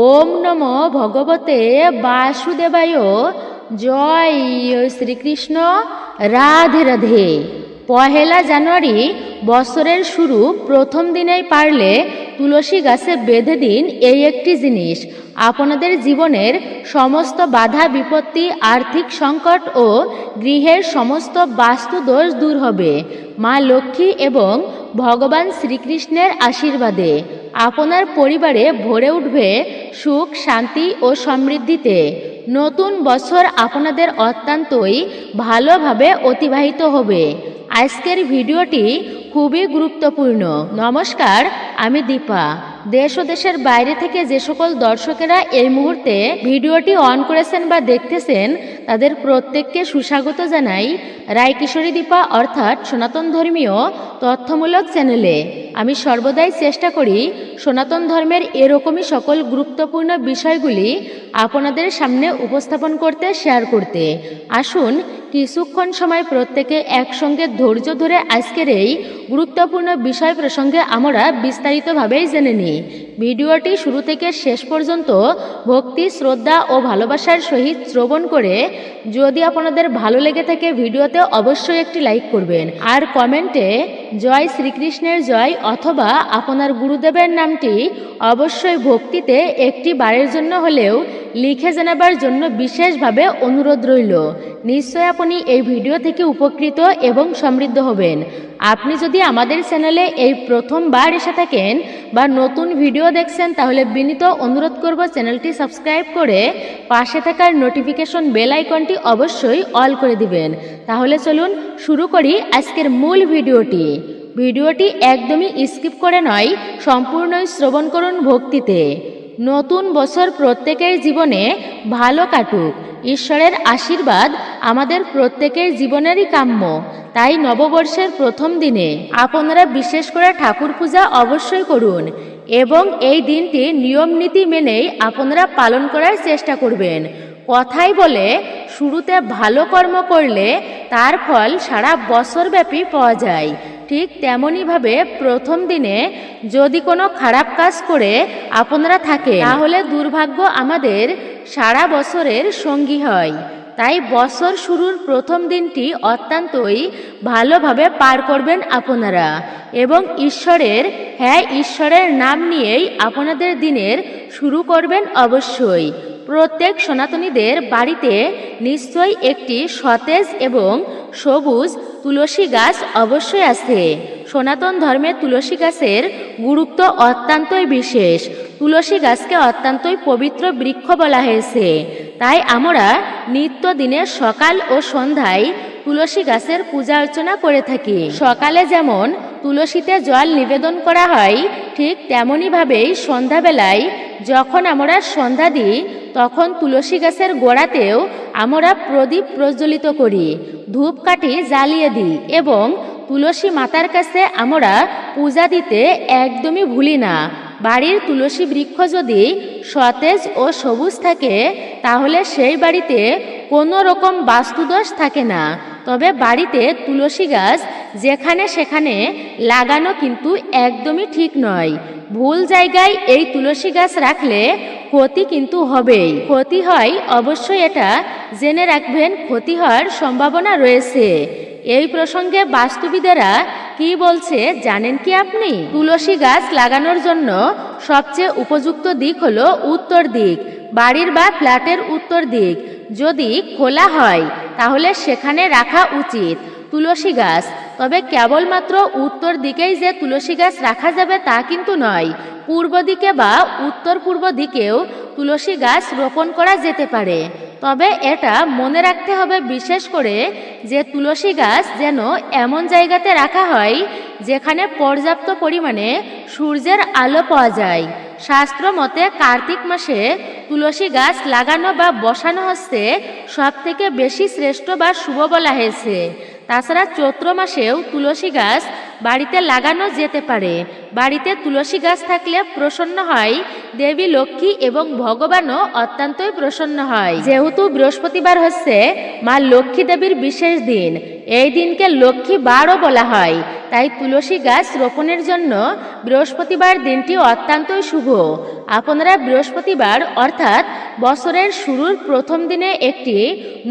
ওম নম ভগবতে বাসুদেবায়। জয় শ্রীকৃষ্ণ। রাধে রাধে। পহেলা জানুয়ারি বছরের শুরু, প্রথম দিনেই পারলে তুলসী গাছে বেঁধে দিন এই একটি জিনিস। আপনাদের জীবনের সমস্ত বাধা, বিপত্তি, আর্থিক সংকট ও গৃহের সমস্ত বাস্তু দোষ দূর হবে। মা লক্ষ্মী এবং ভগবান শ্রীকৃষ্ণের আশীর্বাদে আপনার পরিবারে ভরে উঠবে সুখ, শান্তি ও সমৃদ্ধিতে। নতুন বছর আপনাদের অত্যন্তই ভালোভাবে অতিবাহিত হবে। আজকের ভিডিওটি খুবই গুরুত্বপূর্ণ। নমস্কার, আমি দীপা। দেশ ও দেশের বাইরে থেকে যে সকল দর্শকেরা এই মুহূর্তে ভিডিওটি অন করেছেন বা দেখতেছেন, তাদের প্রত্যেককে সুস্বাগত জানাই রায়কিশোরী দীপা অর্থাৎ সনাতন ধর্মীয় তথ্যমূলক চ্যানেলে। আমি সর্বদাই চেষ্টা করি সনাতন ধর্মের এরকমই সকল গুরুত্বপূর্ণ বিষয়গুলি আপনাদের সামনে উপস্থাপন করতে শেয়ার করতে। আসুন কিছুক্ষণ সময় প্রত্যেকে একসঙ্গে ধৈর্য ধরে আজকের এই গুরুত্বপূর্ণ বিষয় প্রসঙ্গে আমরা বিস্তারিতভাবেই জেনে নিই। ভিডিওটি শুরু থেকে শেষ পর্যন্ত ভক্তি, শ্রদ্ধা ও ভালোবাসার সহিত শ্রবণ করে যদি আপনাদের ভালো লেগে থাকে ভিডিওতে অবশ্যই একটি লাইক করবেন। আর কমেন্টে জয় শ্রীকৃষ্ণের জয় অথবা আপনার গুরুদেবের নামটি অবশ্যই ভক্তিতে একটি বারের জন্য হলেও লিখে জানাবার জন্য বিশেষভাবে অনুরোধ রইল। নিশ্চয় আপনি এই ভিডিও থেকে উপকৃত এবং সমৃদ্ধ হবেন। আপনি যদি আমাদের চ্যানেলে এই প্রথমবার এসে থাকেন বা নতুন ভিডিও দেখছেন, তাহলে বিনীত অনুরোধ করব চ্যানেলটি সাবস্ক্রাইব করে পাশে থাকার নোটিফিকেশন বেল আইকনটি অবশ্যই অল করে দিবেন। তাহলে চলুন শুরু করি আজকের মূল ভিডিওটি। ভিডিওটি একদমই স্কিপ করে নয়, সম্পূর্ণই শ্রবণ করুন ভক্তিতে। নতুন বছর প্রত্যেকের জীবনে ভালো কাটুক। ঈশ্বরের আশীর্বাদ আমাদের প্রত্যেকের জীবনেরই কাম্য। তাই নববর্ষের প্রথম দিনে আপনারা বিশেষ করে ঠাকুর পূজা অবশ্যই করুন এবং এই দিনটি নিয়ম নীতি মেনেই আপনারা পালন করার চেষ্টা করবেন। কথাই বলে, শুরুতে ভালো কর্ম করলে তার ফল সারা বছরব্যাপী পাওয়া যায়। ঠিক তেমনইভাবে প্রথম দিনে যদি কোনো খারাপ কাজ করে আপনারা থাকে তাহলে দুর্ভাগ্য আমাদের সারা বছরের সঙ্গী হয়। তাই বছর শুরুর প্রথম দিনটি অত্যন্তই ভালোভাবে পার করবেন আপনারা এবং ঈশ্বরের হ্যাঁ ঈশ্বরের নাম নিয়েই আপনাদের দিনের শুরু করবেন অবশ্যই। প্রত্যেক সনাতনীদের বাড়িতে নিশ্চয়ই একটি সতেজ এবং সবুজ তুলসী গাছ অবশ্যই আছে। সনাতন ধর্মে তুলসী গাছের গুরুত্ব অত্যন্তই বিশেষ। তুলসী গাছকে অত্যন্তই পবিত্র বৃক্ষ বলা হয়েছে। তাই আমরা নিত্য দিনে সকাল ও সন্ধ্যায় তুলসী গাছের পূজা অর্চনা করে থাকি। সকালে যেমন তুলসীতে জল নিবেদন করা হয়, ঠিক তেমনইভাবেই সন্ধ্যাবেলায় যখন আমরা সন্ধ্যা দিই তখন তুলসী গাছের গোড়াতেও আমরা প্রদীপ প্রজ্বলিত করি, ধূপকাঠি জ্বালিয়ে দিই এবং তুলসী মাতার কাছে আমরা পূজা দিতে একদমই ভুলি না। বাড়ির তুলসী বৃক্ষ যদি সতেজ ও সবুজ থাকে, তাহলে সেই বাড়িতে কোনো রকম বাস্তুদোষ থাকে না। তবে বাড়িতে তুলসী গাছ যেখানে সেখানে লাগানো কিন্তু একদমই ঠিক নয়। ভুল জায়গায় এই তুলসী গাছ রাখলে ক্ষতি কিন্তু হবেই। ক্ষতি হয়, অবশ্যই এটা জেনে রাখবেন, ক্ষতি হওয়ার সম্ভাবনা রয়েছে। এই প্রসঙ্গে বাস্তুবিদেরা কি বলছে জানেন কি আপনি? তুলসী গাছ লাগানোর জন্য সবচেয়ে উপযুক্ত দিক হলো উত্তর দিক, বাড়ির বা ফ্ল্যাটের উত্তর দিক। যদি খোলা হয়, তাহলে সেখানে রাখা উচিত। তুলসী গাছ তবে কেবলমাত্র উত্তর দিকেই যে তুলসী গাছ রাখা যাবে তা কিন্তু নয়। পূর্ব দিকে বা উত্তর পূর্ব দিকেও তুলসী গাছ রোপণ করা যেতে পারে। তবে এটা মনে রাখতে হবে বিশেষ করে যে তুলসী গাছ যেন এমন জায়গাতে রাখা হয় যেখানে পর্যাপ্ত পরিমাণে সূর্যের আলো পাওয়া যায়। শাস্ত্র মতে কার্তিক মাসে তুলসী গাছ লাগানো বা বসানো হচ্ছে সব থেকে বেশি শ্রেষ্ঠ বা শুভ বলা হয়েছে। তাছাড়া চৈত্র মাসেও তুলসী গাছ বাড়িতে লাগানো যেতে পারে। বাড়িতে তুলসী গাছ থাকলে প্রসন্ন হয়, দেবী, লক্ষ্মী এবং ভগবানও অত্যন্তই প্রসন্ন হয়। যেহেতু বৃহস্পতিবার হচ্ছে মা লক্ষ্মী দেবীর বিশেষ দিন, এই দিনকে লক্ষ্মী বারও বলা হয়। তাই তুলসী গাছ রোপণের জন্য বৃহস্পতিবার দিনটি অত্যন্তই শুভ। আপনারা বৃহস্পতিবার, অর্থাৎ বছরের শুরুর প্রথম দিনে একটি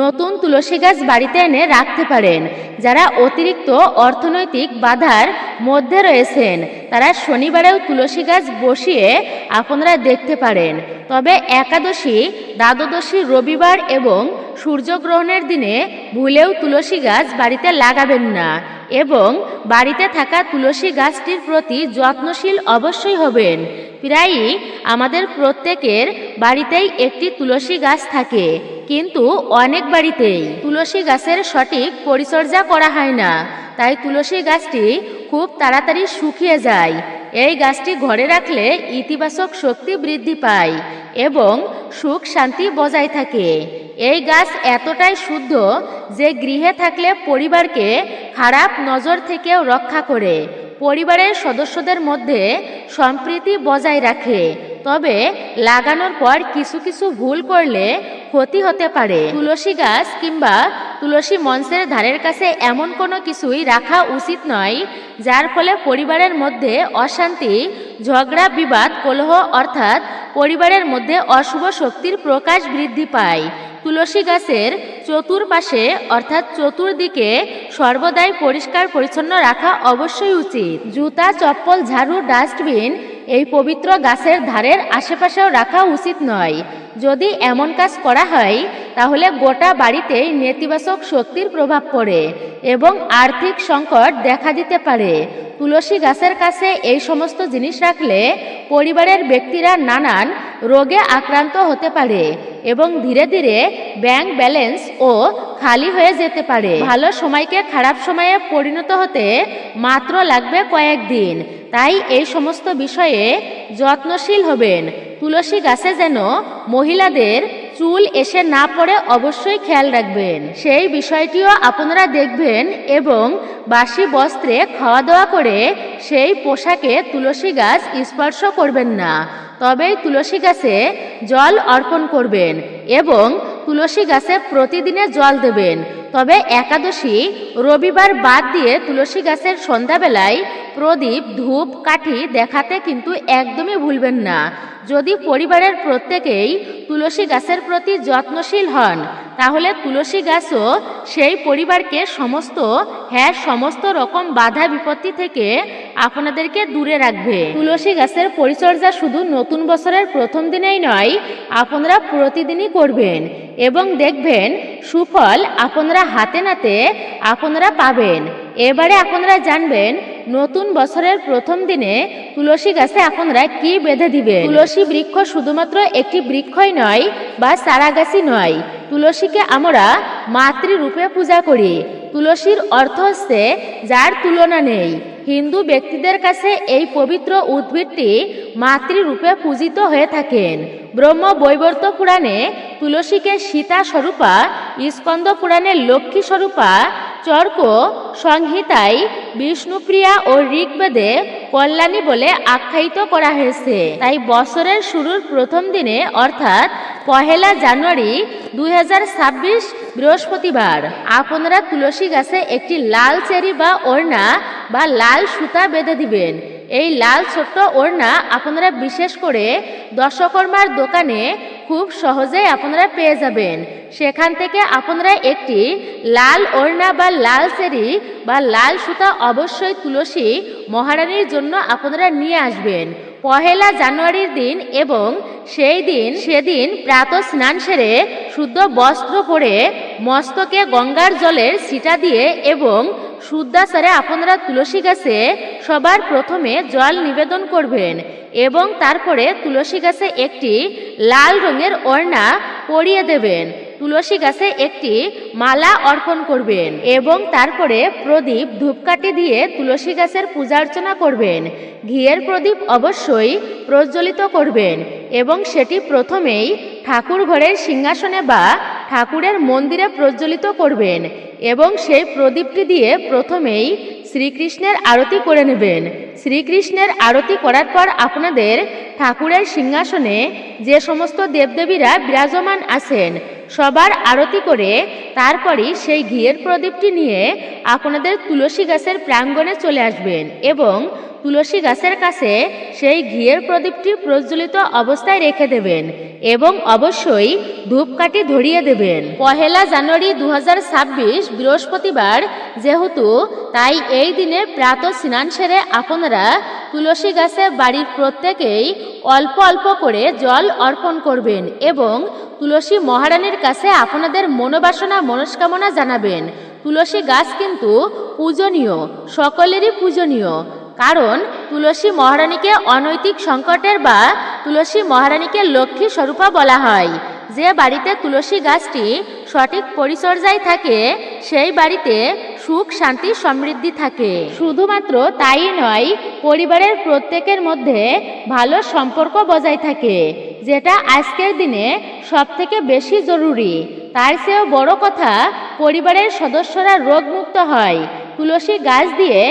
নতুন তুলসী গাছ বাড়িতে এনে রাখতে পারেন। যারা অতিরিক্ত অর্থনৈতিক বাধার মধ্যে রয়েছেন, তারা শনিবারেও তুলসী গাছ বসিয়ে আপনারা দেখতে পারেন। তবে একাদশী, দ্বাদশী, রবিবার এবং সূর্যগ্রহণের দিনে ভুলেও তুলসী গাছ বাড়িতে লাগাবেন না এবং বাড়িতে থাকা তুলসী গাছটির প্রতি যত্নশীল অবশ্যই হবেন। প্রায়ই আমাদের প্রত্যেকের বাড়িতেই একটি তুলসী গাছ থাকে, কিন্তু অনেক বাড়িতেই তুলসী গাছের সঠিক পরিচর্যা করা হয় না। তাই তুলসী গাছটি খুব তাড়াতাড়ি শুকিয়ে যায়। এই গাছটি ঘরে রাখলে ইতিবাচক শক্তি বৃদ্ধি পায় এবং সুখ শান্তি বজায় থাকে। এই গাছ এতটাই শুদ্ধ যে গৃহে থাকলে পরিবারকে খারাপ নজর থেকেও রক্ষা করে। পরিবারের সদস্যদের মধ্যে সম্প্রীতি বজায় রাখে। তবে লাগানোর পর কিছু কিছু ভুল করলে ক্ষতি হতে পারে। তুলসী গাছ কিংবা তুলসী মঞ্চের ধারের কাছে এমন কোনো কিছুই রাখা উচিত নয়, যার ফলে পরিবারের মধ্যে অশান্তি, ঝগড়া, বিবাদ, কলহ অর্থাৎ পরিবারের মধ্যে অশুভ শক্তির প্রকাশ বৃদ্ধি পায়। তুলসী গাছের চতুর্পাশে, অর্থাৎ চতুর্দিকে, সর্বদাই পরিষ্কার পরিচ্ছন্ন রাখা অবশ্যই উচিত। জুতা, চপ্পল, ঝাড়ু, ডাস্টবিন এই পবিত্র গাছের ধারের আশেপাশেও রাখা উচিত নয়। যদি এমন কাজ করা হয়, তাহলে গোটা বাড়িতেই নেতিবাচক শক্তির প্রভাব পড়ে এবং আর্থিক সংকট দেখা দিতে পারে। তুলসী গাছের কাছে এই সমস্ত জিনিস রাখলে পরিবারের ব্যক্তিরা নানান রোগে আক্রান্ত হতে পারে এবং ধীরে ধীরে ব্যাংক ব্যালেন্স ও খালি হয়ে যেতে পারে। ভালো সময়কে খারাপ সময়ে পরিণত হতে মাত্র লাগবে কয়েকদিন তাই এই সমস্ত বিষয়ে যত্নশীল হবেন। তুলসী গাছে যেন মহিলাদের চুল এসে না পড়ে অবশ্যই খেয়াল রাখবেন। সেই বিষয়টিও আপনারা দেখবেন এবং বাসি বস্ত্রে খাওয়া দাওয়া করে সেই পোশাকে তুলসী গাছ স্পর্শ করবেন না। তবেই তুলসী গাছে জল অর্পণ করবেন এবং তুলসী গাছে প্রতিদিনে জল দেবেন। তবে একাদশী রবিবার বাদ দিয়ে তুলসী গাছের সন্ধ্যাবেলায় প্রদীপ ধূপ কাঠি দেখাতে কিন্তু একদমই ভুলবেন না। যদি পরিবারের প্রত্যেকেই তুলসী গাছের প্রতি যত্নশীল হন, তাহলে তুলসী গাছও সেই পরিবারকে সমস্ত হ্যাঁ সমস্ত রকম বাধা বিপত্তি থেকে আপনাদেরকে দূরে রাখবে। তুলসী গাছের পরিচর্যা শুধু নতুন বছরের প্রথম দিনেই নয়, আপনারা প্রতিদিনই করবেন এবং দেখবেন সুফল আপনারা হাতে নাতে আপনারা পাবেন। এবারে আপনারা জানবেন, নতুন বছরের প্রথম দিনে তুলসী গাছে আপনারা কি বেঁধে দিবেন? তুলসী বৃক্ষ শুধুমাত্র একটি বৃক্ষই নয়, বা চারা গাছই নয়। তুলসীকে আমরা মাতৃরূপে পূজা করি। তুলসীর অর্থ হচ্ছে যার তুলনা নেই। হিন্দু ব্যক্তিদের কাছে এই পবিত্র উদ্ভিদটি মাতৃরূপে পূজিত হয়ে থাকেন। ব্রহ্ম বৈবর্ত পুরাণে তুলসীকে সীতা স্বরূপা স্কন্দ পুরাণে লক্ষ্মী স্বরূপা চর্ক সংহিতায় বিষ্ণুপ্রিয়া ও ঋগ্বেদে কল্যাণী বলে আখ্যায়িত করা হয়েছে। তাই বছরের শুরুর প্রথম দিনে, অর্থাৎ পহেলা জানুয়ারি দুই হাজার ছাব্বিশ বৃহস্পতিবার, আপনারা তুলসী গাছে একটি লাল চেরি বা ওড়না বা লাল সুতা বেঁধে দিবেন। এই লাল ছোট্ট ওড়না আপনারা বিশেষ করে দশকর্মার দোকানে খুব সহজেই আপনারা পেয়ে যাবেন। সেখান থেকে আপনারা একটি লাল ওড়না বা লাল চেরি বা লাল সুতা অবশ্যই তুলসী মহারানীর জন্য আপনারা নিয়ে আসবেন। পহেলা জানুয়ারির দিন এবং সেই দিন সেদিন প্রাত স্নান সেরে শুদ্ধ বস্ত্র পরে মস্তকে গঙ্গার জলের ছিটা দিয়ে এবং শুদ্ধাচারে আপনারা তুলসী গাছে সবার প্রথমে জল নিবেদন করবেন এবং তারপরে তুলসী গাছে একটি লাল রঙের ওড়না পরিয়ে দেবেন। তুলসী গাছে একটি মালা অর্পণ করবেন এবং তারপরে প্রদীপ ধূপকাঠি দিয়ে তুলসী গাছের পূজা অর্চনা করবেন। ঘিয়ের প্রদীপ অবশ্যই প্রজ্বলিত করবেন এবং সেটি প্রথমেই ঠাকুর ঘরের সিংহাসনে বা ঠাকুরের মন্দিরে প্রজ্বলিত করবেন। এবং সেই প্রদীপটি দিয়ে প্রথমেই শ্রীকৃষ্ণের আরতি করে নেবেন। শ্রীকৃষ্ণের আরতি করার পর আপনাদের ঠাকুরের সিংহাসনে যে সমস্ত দেবদেবীরা বিরাজমান আছেন, সবার আরতি করে তারপরই সেই ঘিয়ের প্রদীপটি নিয়ে আপনাদের তুলসী গাছের প্রাঙ্গণে চলে আসবেন এবং তুলসী গাছের কাছে সেই ঘিয়ের প্রদীপটি প্রজ্বলিত অবস্থায় রেখে দেবেন এবং অবশ্যই ধূপকাঠি ধরিয়ে দেবেন। পহেলা জানুয়ারি দু হাজার ছাব্বিশ বৃহস্পতিবার যেহেতু তাই এই দিনে প্রাত স্নান সেরে আপনারা তুলসী গাছে বাড়ির প্রত্যেকেই অল্প অল্প করে জল অর্পণ করবেন এবং তুলসী মহারানীর কাছে আপনাদের মনোবাসনা, মনস্কামনা জানাবেন। তুলসী গাছ কিন্তু পূজনীয়, সকলেরই পূজনীয়। কারণ তুলসী মহারানীকে অনৈতিক সংকটের বা তুলসী মহারানীকে লক্ষ্মী স্বরূপা বলা হয়। যে বাড়িতে তুলসী গাছটি সঠিক পরিচর্যায় থাকে, সেই বাড়িতে সুখ, শান্তি, সমৃদ্ধি থাকে। শুধুমাত্র তাই নয়, পরিবারের প্রত্যেকের মধ্যে ভালো সম্পর্ক বজায় থাকে, যেটা আজকের দিনে সব থেকে বেশি জরুরি। তার চেয়েও বড় কথা, পরিবারের সদস্যরা রোগমুক্ত হয়। তুলসী গাছ দিয়ে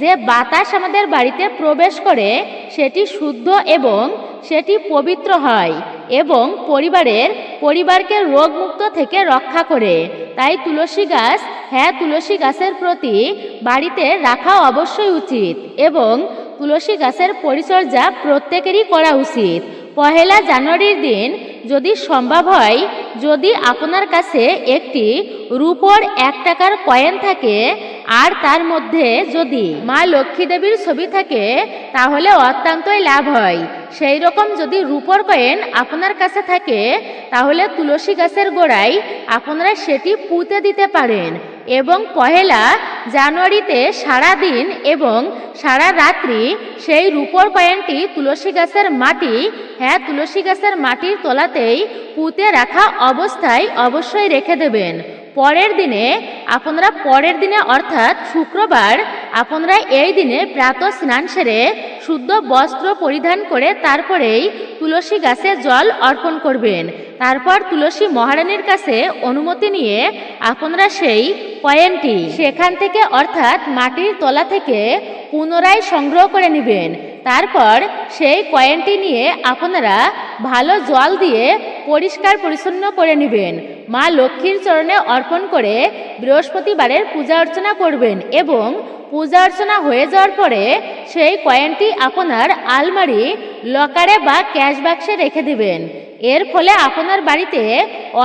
যে বাতাস আমাদের বাড়িতে প্রবেশ করে, সেটি শুদ্ধ এবং সেটি পবিত্র হয় এবং পরিবারের পরিবারকে রোগমুক্ত থেকে রক্ষা করে। তাই তুলসী গাছ হ্যাঁ তুলসী গাছের প্রতি বাড়িতে রাখা অবশ্যই উচিত এবং তুলসী গাছের পরিচর্যা প্রত্যেকেরই করা উচিত। পহেলা জানুয়ারির দিন যদি সম্ভব হয়, যদি আপনার কাছে একটি রূপোর এক টাকার কয়েন থাকে, আর তার মধ্যে যদি মা লক্ষ্মী দেবীর ছবি থাকে, তাহলে অত্যন্তই লাভ হয়। সেই রকম যদি রূপোর কয়েন আপনার কাছে থাকে, তাহলে তুলসী গাছের গোড়ায় আপনারা সেটি পুঁতে দিতে পারেন। এবং পহেলা জানুয়ারিতে সারা দিন এবং সারা রাত্রি সেই রূপোর কয়েনটি তুলসী গাছের মাটি হ্যাঁ তুলসী গাছের মাটির তলাতেই পুঁতে রাখা অবস্থায় অবশ্যই রেখে দেবেন। পরের দিনে, আপনারা পরের দিনে অর্থাৎ শুক্রবার, আপনারা এই দিনে প্রাত স্নান সেরে শুদ্ধ বস্ত্র পরিধান করে তারপরেই তুলসী গাছে জল অর্পণ করবেন। তারপর তুলসী মহারানীর কাছে অনুমতি নিয়ে আপনারা সেই কয়েনটি সেখান থেকে অর্থাৎ মাটির তলা থেকে পুনরায় সংগ্রহ করে নেবেন। তারপর সেই কয়েনটি নিয়ে আপনারা ভালো জল দিয়ে পরিষ্কার পরিচ্ছন্ন করে নেবেন। মা লক্ষ্মীর চরণে অর্পণ করে বৃহস্পতিবারের পূজা অর্চনা করবেন এবং পূজা অর্চনা হয়ে যাওয়ার পরে সেই কয়েনটি আপনার আলমারি, লকারে বা ক্যাশ বাক্সে রেখে দিবেন। এর ফলে আপনার বাড়িতে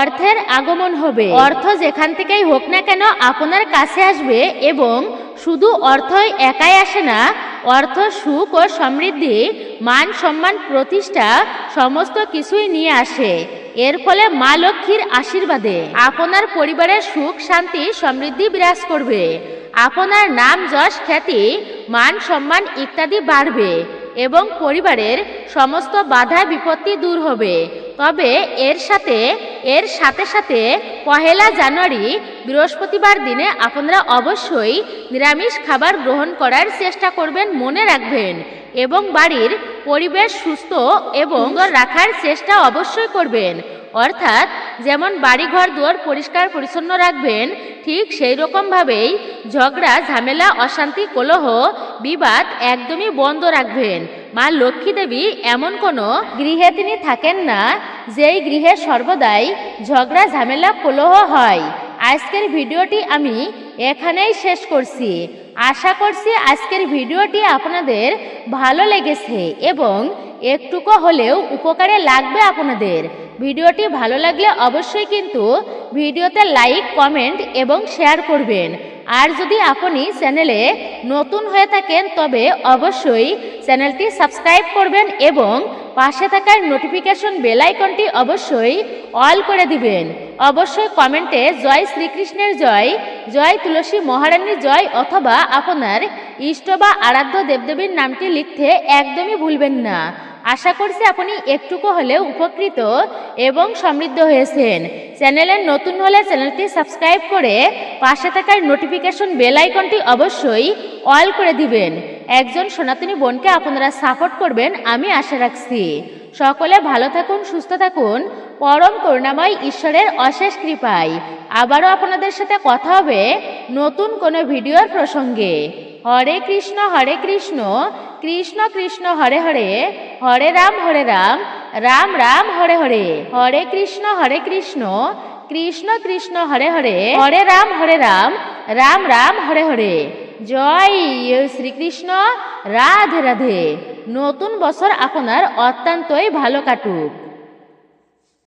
অর্থের আগমন হবে। অর্থ যেখান থেকেই হোক না কেন আপনার কাছে আসবে এবং শুধু অর্থই একাই আসে না, অর্থ সুখ ও সমৃদ্ধি, মান সম্মান প্রতিষ্ঠা সমস্ত কিছুই নিয়ে আসে। এর ফলে মা লক্ষ্মীর আশীর্বাদে আপনার পরিবারের সুখ, শান্তি, সমৃদ্ধি বিরাজ করবে। আপনার নাম, যশ, খ্যাতি, মান, সম্মান ইত্যাদি বাড়বে এবং পরিবারের সমস্ত বাধা, বিপত্তি দূর হবে। তবে এর সাথে এর সাথে সাথে পহেলা জানুয়ারি, বৃহস্পতিবার দিনে আপনারা অবশ্যই নিরামিষ খাবার গ্রহণ করার চেষ্টা করবেন, মনে রাখবেন এবং বাড়ির পরিবেশ সুস্থ এবং রাখার চেষ্টা অবশ্যই করবেন। অর্থাৎ, যেমন বাড়িঘর, দুয়ার পরিষ্কার পরিচ্ছন্ন রাখবেন, ঠিক সেই রকমভাবেই ঝগড়া, ঝামেলা, অশান্তি, কলহ, বিবাদ একদমই বন্ধ রাখবেন। মা লক্ষ্মী দেবী এমন কোনো গৃহে তিনি থাকেন না, যেই গৃহে সর্বদাই ঝগড়া, ঝামেলা, কলহ হয়। আজকের ভিডিওটি আমি এখানেই শেষ করছি। আশা করছি আজকের ভিডিওটি আপনাদের ভালো লেগেছে এবং একটুকু হলেও উপকারে লাগবে আপনাদের। ভিডিওটি ভালো লাগলে অবশ্যই কিন্তু ভিডিওতে লাইক, কমেন্ট এবং শেয়ার করবেন। আর যদি আপনি চ্যানেলে নতুন হয়ে থাকেন, তবে অবশ্যই চ্যানেলটি সাবস্ক্রাইব করবেন এবং পাশে থাকার নোটিফিকেশন বেল আইকনটি অবশ্যই অল করে দিবেন। অবশ্যই কমেন্টে জয় শ্রীকৃষ্ণের জয় জয় তুলসী মহারানীর জয় অথবা আপনার ইষ্ট বা আরাধ্য দেবদেবীর নামটি লিখতে একদমই ভুলবেন না। আশা করছি আপনি একটুকু হলেও উপকৃত এবং সমৃদ্ধ হয়েছেন। চ্যানেলের নতুন হলে চ্যানেলটি সাবস্ক্রাইব করে পাশে থাকার নোটিফিকেশন বেল আইকনটি অবশ্যই অল করে দিবেন। একজন সনাতনী বোনকে আপনারা সাপোর্ট করবেন, আমি আশা রাখছি। সকলে ভালো থাকুন, সুস্থ থাকুন। পরম করুণাময় ঈশ্বরের অশেষ কৃপায়। আবারও আপনাদের সাথে কথা হবে নতুন কোনো ভিডিওর প্রসঙ্গে। হরে কৃষ্ণ হরে কৃষ্ণ। কৃষ্ণ কৃষ্ণ হরে হরে হরে রাম হরে রাম রাম রাম হরে হরে হরে কৃষ্ণ হরে কৃষ্ণ কৃষ্ণ কৃষ্ণ হরে হরে হরে রাম হরে রাম রাম রাম হরে হরে। জয় শ্রীকৃষ্ণ, রাধে রাধে। নতুন বছর আপনার অত্যন্তই ভালো কাটুক।